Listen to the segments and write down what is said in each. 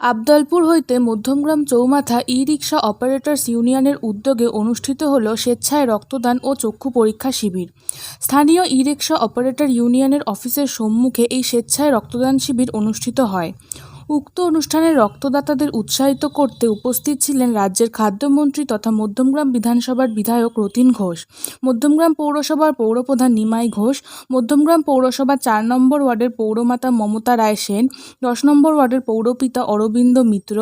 আবদালপুর হইতে মধ্যমগ্রাম চৌমাথা ই রিক্সা অপারেটরস ইউনিয়নের উদ্যোগে অনুষ্ঠিত হল স্বেচ্ছায় রক্তদান ও চক্ষু পরীক্ষা শিবির। স্থানীয় ই রিক্সা অপারেটর ইউনিয়নের অফিসের সম্মুখে এই স্বেচ্ছায় রক্তদান শিবির অনুষ্ঠিত হয়। উক্ত অনুষ্ঠানে রক্তদাতাদের উৎসাহিত করতে উপস্থিত ছিলেন রাজ্যের খাদ্যমন্ত্রী তথা মধ্যমগ্রাম বিধানসভার বিধায়ক রতিন ঘোষ, মধ্যমগ্রাম পৌরসভার পৌরপ্রধান নিমাই ঘোষ, মধ্যমগ্রাম পৌরসভার চার নম্বর ওয়ার্ডের পৌরমাতা মমতা রায় সেন, দশ নম্বর ওয়ার্ডের পৌরপিতা অরবিন্দ মিত্র,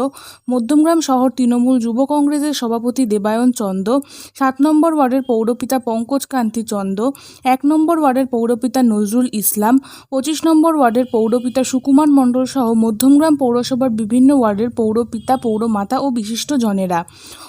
মধ্যমগ্রাম শহর তৃণমূল যুব কংগ্রেসের সভাপতি দেবায়ন চন্দ, সাত নম্বর ওয়ার্ডের পৌরপিতা পঙ্কজ কান্তি চন্দ, এক নম্বর ওয়ার্ডের পৌরপিতা নজরুল ইসলাম, পঁচিশ নম্বর ওয়ার্ডের পৌরপিতা সুকুমার মণ্ডল সহ মধ্যমগ্রাম পৌরসভার বিভিন্ন ওয়ার্ডের পৌরপিতা, পৌরমাতা ও বিশিষ্ট জনেরা।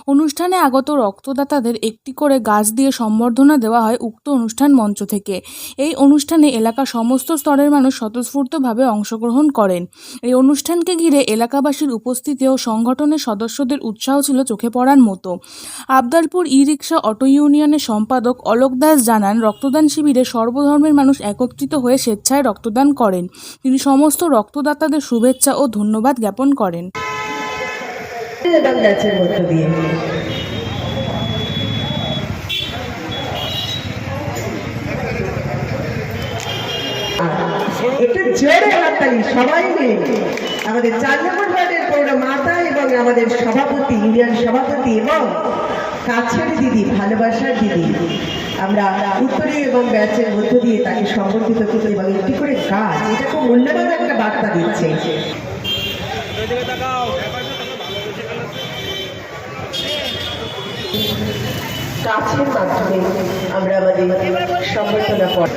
অনুষ্ঠানে আগত রক্তদাতাদের একটি করে গাছ দিয়ে সম্বর্ধনা দেওয়া হয় উক্ত অনুষ্ঠান মঞ্চ থেকে। এই অনুষ্ঠানে এলাকার সমস্ত স্তরের মানুষ স্বতঃস্ফূর্তভাবে অংশগ্রহণ করেন। এই অনুষ্ঠানকে ঘিরে এলাকাবাসীর উপস্থিতি ও সংগঠনের সদস্যদের উৎসাহ ছিল চোখে পড়ার মতো। আবদালপুর ই রিক্সা অটো ইউনিয়নের সম্পাদক অলোক দাস জানান, রক্তদান শিবিরে সর্বধর্মের মানুষ একত্রিত হয়ে স্বেচ্ছায় রক্তদান করেন। তিনি সমস্ত রক্তদাতাদের শুভেচ্ছা ও ধন্যবাদ জ্ঞাপন করেন। একটু জোরে সবাই মিলে। আমাদের চার নম্বর ওয়ার্ডের মাতা এবং আমাদের সভাপতি ইউনিয়ন সভাপতি এবং কাছের দিদি, ভালোবাসার দিদি। আমরা উত্তরে এবং ব্যাচের মধ্য দিয়ে তাকে সম্বর্ধিত করতে এবং একটি করে কাজ। এটা খুব মূল্যবান একটা বার্তা দিচ্ছে। কাছের মাধ্যমে আমরা আমাদের সম্বর্ধনা পড়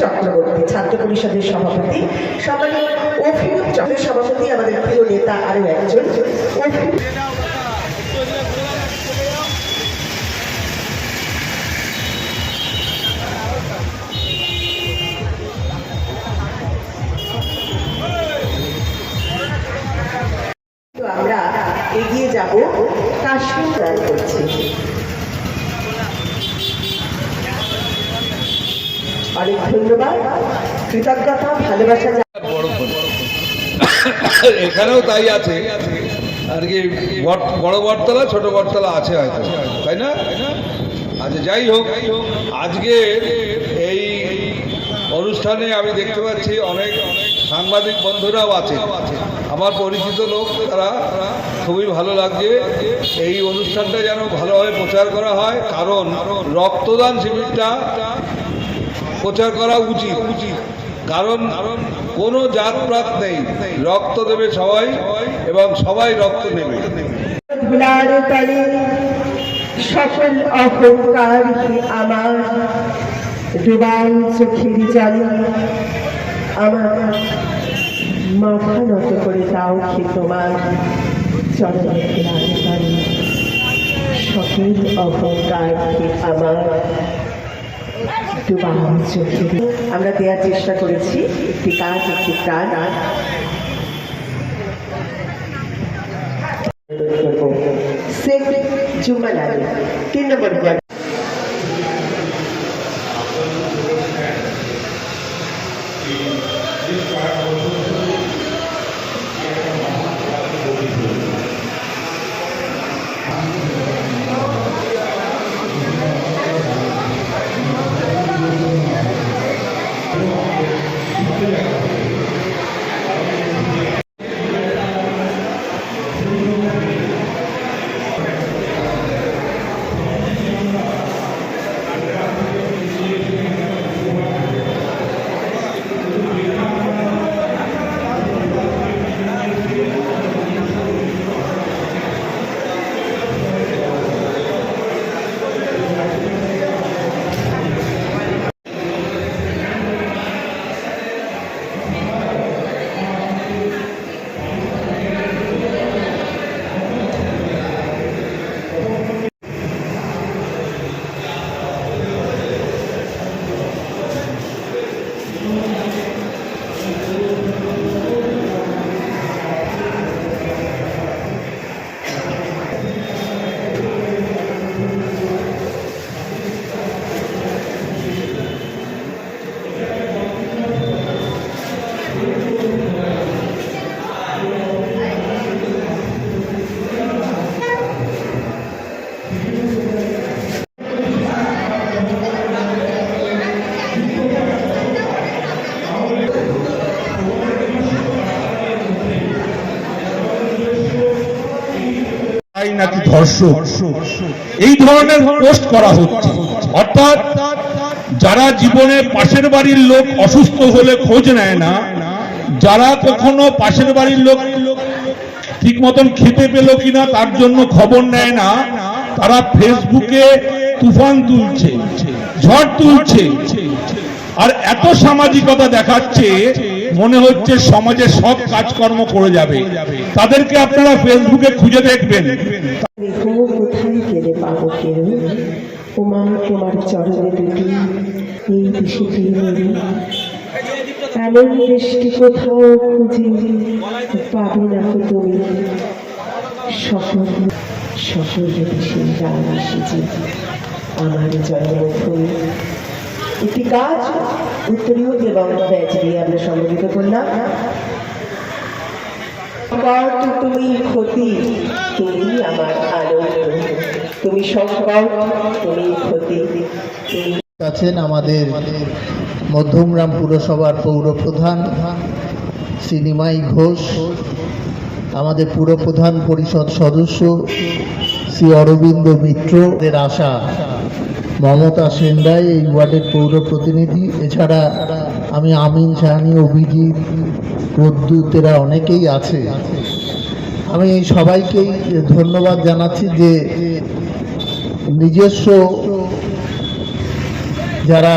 চক্রবর্তী ছাত্র পরিষদের সভাপতি। সম্মানীয় চক্রের সভাপতি আমাদের প্রিয় নেতা আরও একজন আমরা এগিয়ে অনেক ধন্যবাদ কৃতজ্ঞতা ভালোবাসা। এখানেও তাই আছে। আর কি বড় বটতলা, ছোট বটতলা আছে হয়তো। তাই না? আচ্ছা যাই হোক, আজকে এই অনুষ্ঠানে আমি দেখতে পাচ্ছি অনেক সাংবাদিক বন্ধুরাও আছে। আমার পরিচিত লোক, তারা খুবই ভালো লাগছে। এই অনুষ্ঠানটা যেন ভালোভাবে প্রচার করা হয়, কারণ রক্তদান শিবিরটা প্রচার করা উচিত উচিত। কারণ কোনো জাত প্রাত নেই। রক্ত দেবে সবাই এবং সবাই রক্ত নেবে। সকল অহংকার আমার? ডুবান চোখের জল আমার মাথা নত করে দাও কি তোমার চরণ ধুলার তলে সকল অহংকার আমার? আমরা দেওয়ার চেষ্টা করেছি একটি কাজ একটি গান শেখ জুম্মান আলী তিন নম্বর নাকি ধর্ষক? এই ধরনের পোস্ট করা হচ্ছে। অর্থাৎ যারা জীবনে পাশের বাড়ির লোক অসুস্থ হলে খোঁজ নেয় না, যারা কখনো পাশের বাড়ির লোক ঠিক মতন খেতে পেল কিনা তার জন্য খবর নেয় না, তারা ফেসবুকে তুফান তুলছে, ঝড় তুলছে। আর এত সামাজিকতা দেখাচ্ছে মনে হচ্ছে সমাজে সব কাজকর্ম করে যাবে। তাদেরকে আপনারা ফেসবুকে খুঁজে দেখবেন। আমার জন্মভূমি একটি কাজ উত্তরীয় এবং ব্যাচ দিয়ে আমরা সংগঠিত করলাম তুমি ক্ষতি, তুমি আমার তুমি সংকট, তুমি ক্ষতি আছেন আমাদের মধ্যমগ্রাম পুরসভার পৌরপ্রধান শ্রীনিমাই ঘোষ, আমাদের পুরপ্রধান পরিষদ সদস্য শ্রী অরবিন্দ মিত্র। এর আশা মমতা সেনরাই এই ওয়ার্ডের পৌর প্রতিনিধি। এছাড়া আমি আমিন সাহানি অভিজিৎ প্রদ্যুৎ এরা অনেকেই আছে। আমি সবাইকেই ধন্যবাদ জানাচ্ছি যে নিজস্ব যারা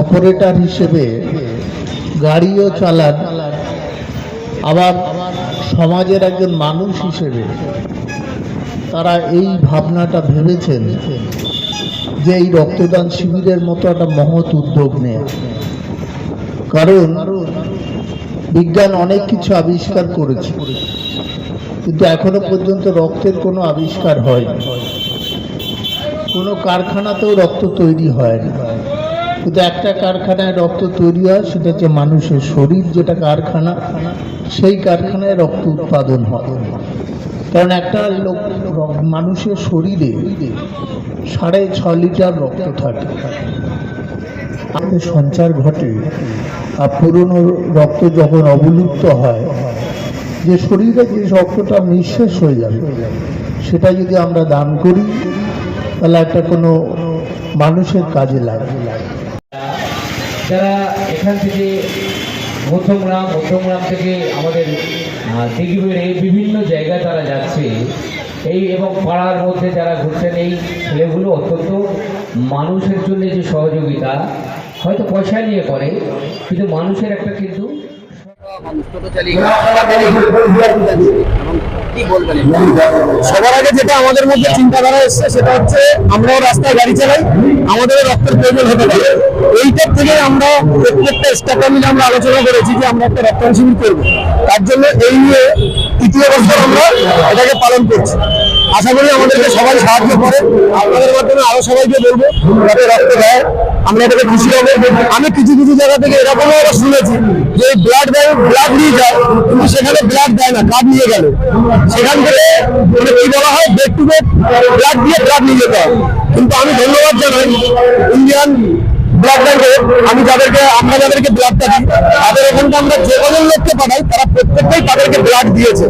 অপারেটর হিসেবে গাড়িও চালান, আবার সমাজের একজন মানুষ হিসেবে তারা এই ভাবনাটা ভেবেছেন যে এই রক্তদান শিবিরের মতো একটা মহৎ উদ্যোগ নেয়। কারণ বিজ্ঞান অনেক কিছু আবিষ্কার করেছে, কিন্তু এখনও পর্যন্ত রক্তের কোনো আবিষ্কার হয়নি। কোনো কারখানাতেও রক্ত তৈরি হয় না কিন্তু একটা কারখানায় রক্ত তৈরি হয়, সেটা হচ্ছে মানুষের শরীর, যেটা কারখানা, সেই কারখানায় রক্ত উৎপাদন হয়। কারণ একটা লোক মানুষের শরীরে সাড়ে ছ লিটার রক্ত থাকে। সঞ্চার ঘটে, আর পুরনো রক্ত যখন অবলুপ্ত হয়, যে শরীরে যে রক্তটা নিঃশেষ হয়ে যাবে, সেটা যদি আমরা দান করি, তাহলে একটা কোনো মানুষের কাজে লাগে যারা এখান থেকে মধ্যমগ্রাম মধ্যমগ্রাম থেকে আমাদের আহ, এই বিভিন্ন জায়গায় তারা যাচ্ছে। এই এবং পাড়ার মধ্যে যারা ঘুরছেন এই ছেলেগুলো অত্যন্ত মানুষের জন্য যে সহযোগিতা হয়তো পয়সা নিয়ে করে কিন্তু মানুষের একটা কিন্তু সবার আগে যেটা আমাদের মধ্যে চিন্তাধারা এসছে, সেটা হচ্ছে আমরাও রাস্তায় গাড়ি চালাই আমাদের রক্তের প্রয়োজন হতে পারে। এইটার থেকে আমরা প্রত্যেকটা স্টাফরা মিলে আমরা আলোচনা করেছি যে আমরা একটা রক্তদান শিবির করব। তার জন্য এই নিয়ে তৃতীয় বছর আমরা এটাকে পালন করছি। আশা করি আমাদেরকে সবাই সাহায্য করে। আপনাদের মাধ্যমে আরও সবাইকে বলব, যাতে রক্ত দেয়। আমরা এটাকে খুশি হব আমি কিছু কিছু জায়গা থেকে এরকমও আবার শুনেছি যে ব্লাড ব্যাংক ব্লাড নিয়ে যায়, কিন্তু সেখানে ব্লাড দেয় না কার্ড নিয়ে গেল। সেখান থেকে মানে কি বলা হয় বেড টু বেড ব্লাড দিয়ে ব্লাড নিয়ে যেতে হয়। কিন্তু আমি ধন্যবাদ জানাই ইন্ডিয়ান ব্লাড ব্যাংকে আমি যাদেরকে, আমরা যাদেরকে ব্লাডটা দিই, তাদের ওখানটা আমরা যে কজন লোককে পাঠাই, তারা প্রত্যেকটাই তাদেরকে ব্লাড দিয়েছে।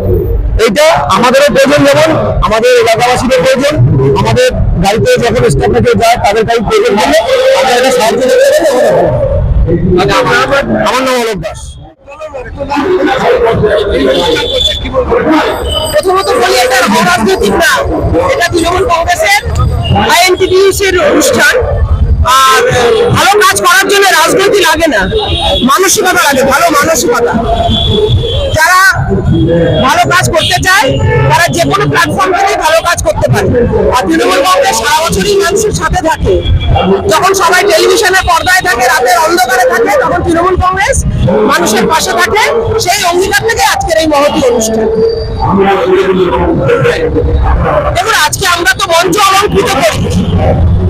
এইটা আমাদেরও প্রয়োজন, যেমন আমাদের এলাকাবাসীদের প্রয়োজন, আমাদের গাড়িতে যখন স্টাফরা কেউ যায়, তাদের গাড়ি প্রয়োজন হলে আমরা এটা সাহায্য পারি। আমার নাম অলোক দাস। প্রথমত বলি, এটা অরাজনৈতিক না। এটা তৃণমূল কংগ্রেসের আইএনটিডিউসির অনুষ্ঠান। ভালো কাজ করার জন্য রাজনীতি লাগে না। মানসিকতা লাগে, ভালো মানসিকতা। যারা ভালো কাজ করতে চায়, তারা যে কোনো প্ল্যাটফর্ম থেকে ভালো কাজ করতে পারে। আর তৃণমূল কংগ্রেস সারা বছরই মানুষের সাথে থাকে। যখন সবাই টেলিভিশনে পর্দায় থাকে, রাতের অন্ধকারে থাকে, তখন তৃণমূল কংগ্রেস মানুষের পাশে থাকে। সেই অঙ্গীকার থেকে আজকের এই মহতী অনুষ্ঠান। দেখুন, আজকে আমরা তো মঞ্চ অলঙ্কৃত করি।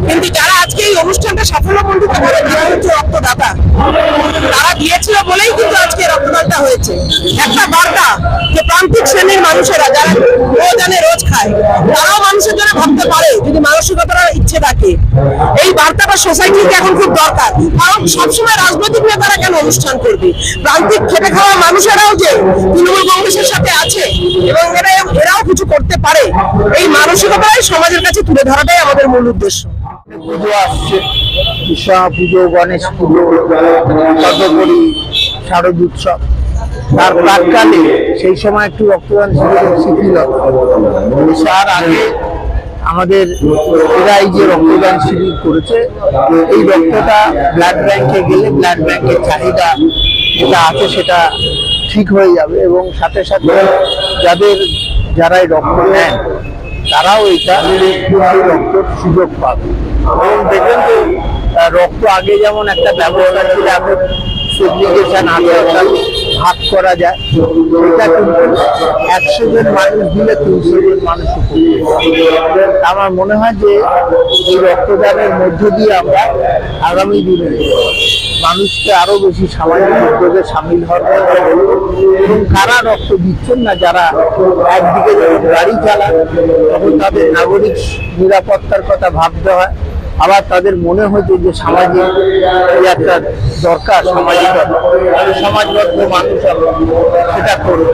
কিন্তু যারা আজকে এই অনুষ্ঠানটা সাফল্যমণ্ডিত করে হচ্ছে রক্তদাতা। তারা দিয়েছিল বলেই কিন্তু আজকে রক্তদানটা হয়েছে। একটা বার্তা যে প্রান্তিক শ্রেণির মানুষেরা যারা রোজ আনে রোজ খায়, তারাও মানুষের জন্য ভাবতে পারে যদি মানসিকতার ইচ্ছে থাকে। এই বার্তাটা সোসাইটিতে এখন খুব দরকার। কারণ সবসময় রাজনৈতিক নেতারা কেন অনুষ্ঠান করবে? প্রান্তিক খেটে খাওয়া মানুষেরাও যে তৃণমূল কংগ্রেসের সাথে আছে এবং এরা এরাও কিছু করতে পারে, এই মানসিকতাই সমাজের কাছে তুলে ধরাটাই আমাদের মূল উদ্দেশ্য। পুজো আসছে। বিশ্বকর্মা পুজো, গণেশ পুজো তদুপরি শারদ উৎসব। তার প্রাককালে সেই সময় একটু রক্তদান শিবিরের শিথিলতা তার আগে আমাদের এরা এই যে রক্তদান শিবির করেছে, এই রক্তটা ব্লাড ব্যাংকে গেলে ব্লাড ব্যাংকের চাহিদা যেটা আছে সেটা ঠিক হয়ে যাবে এবং সাথে সাথে যাদের যারা এই রক্ত নেন তারাও এটা সুযোগ পাবে। এবং দেখবেন যে রক্ত আগে যেমন একটা ব্যবস্থা ছিল এখন সেগ্রিগেশন আলাদা ভাগ করা যায়। এটা কিন্তু একশো জন মানুষ দিলে তিনশো জন মানুষ আমার মনে হয় যে এই রক্তদানের মধ্য দিয়ে আমরা আগামী দিনে মানুষকে আরও বেশি সামাজিক উদ্যোগে সামিল হবে এবং কারা রক্ত দিচ্ছেন না, যারা একদিকে গাড়ি চালান তখন তাদের নাগরিক নিরাপত্তার কথা ভাবতে হয়। আবার তাদের মনে হয়েছে যে সামাজিক একটা দরকার সামাজিকতা সমাজবদ্ধ মানুষ সেটা করবে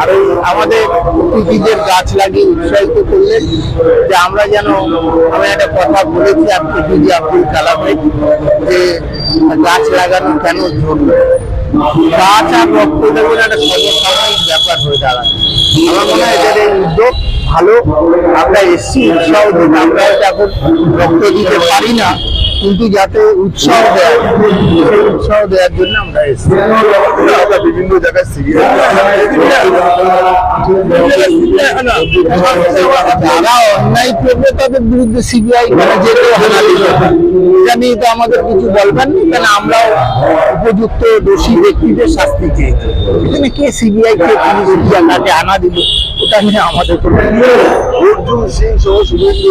আর ওই আমাদের অতিথিদের গাছ লাগিয়ে উৎসাহিত করলেন যে আমরা যেন, আমি একটা কথা বলেছি আপনি দিদি আব্দুল কালামের যে গাছ লাগানো কেন ধরবে গাছ আর রক্ত দেবেন একটা সমসাময়িক ব্যাপার হয়ে দাঁড়ায়। আমার মনে হয় এদের উদ্যোগ ভালো আমরা এসছি উৎসাহ দিতে আমরা এখন রক্ত দিতে পারি না। কিন্তু যাতে উৎসাহ দেয়, উৎসাহ দেওয়ার জন্য আমরা এসছি। আমরা বিভিন্ন জায়গায় অন্যায় করবে তাদের বিরুদ্ধে সিবিআই করে যেতে দিতে এটা নিয়ে তো আমাদের কিছু বলবেন কেন আমরাও উপযুক্ত দোষী ব্যক্তিদের শাস্তি চেয়েছি এখানে কে সিবিআই, কে পুলিশ আনা দিল ওটা নিয়ে আমাদের অর্জুন সিং সহ শুভেন্দু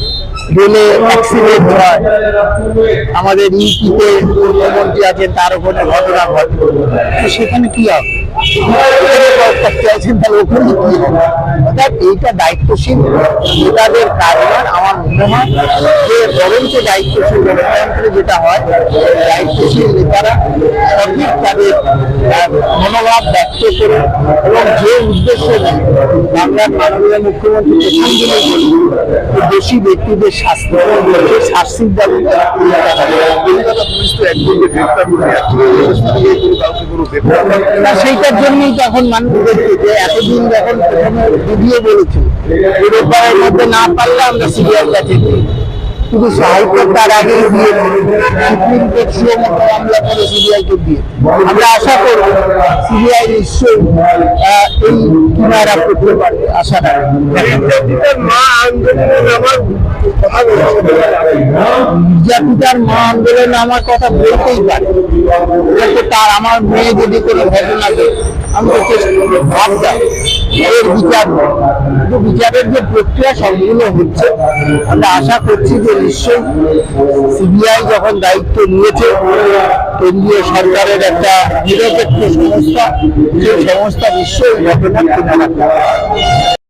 রেলে অ্যাক্সিডেন্ট হয়। আমাদের ইউপিতে মুখ্যমন্ত্রী আছেন, তার ওখানে ঘটনা ঘটে। সেখানে কি হবে? চাইছেন এইটা দায়িত্বশীল নেতাদের আমার মনে যে দায়িত্বশীল যেটা হয়, দায়িত্বশীল নেতারা তাদের মনোভাব ব্যক্ত করে এবং যে উদ্দেশ্য নেয় মাননীয় মুখ্যমন্ত্রী দোষী ব্যক্তিদের শাস্তি শাস্তির গ্রেপ্তার না, সেইটার জন্যই তো এখন মানুষ দেখছে যে এতদিন যখন প্রথমে ভিডিও বলেছিল এই ব্যাপারের মধ্যে না পারলে আমরা সিরিয়াল কাছে। শুধু হাইকোর্ট তার আগেই দিয়ে সুপ্রিম কোর্ট সুও মতো মামলা করে সিবিআই কে দিয়ে। আমরা আশা করব সিবিআই নিশ্চয়ই এই কিনারা করতে পারবে আশা রাখি মা আন্দোলনের আমার নির্যাতিতার মা আন্দোলন আমার কথা বলতেই পারে। এটা তো তার আমার মেয়ে যদি কোনো ঘটনা ঘটে, আমি তো চেষ্টা ভাবতাম এর বিচার কিন্তু বিচারের যে প্রক্রিয়া সবগুলো হচ্ছে আমরা আশা করছি যে নিশ্চয়ই সিবিআই যখন দায়িত্ব নিয়েছে, কেন্দ্রীয় সরকারের একটা নিরপেক্ষ সংস্থা সেই সংস্থা নিশ্চয়ই ঘটনা কিনারা করবে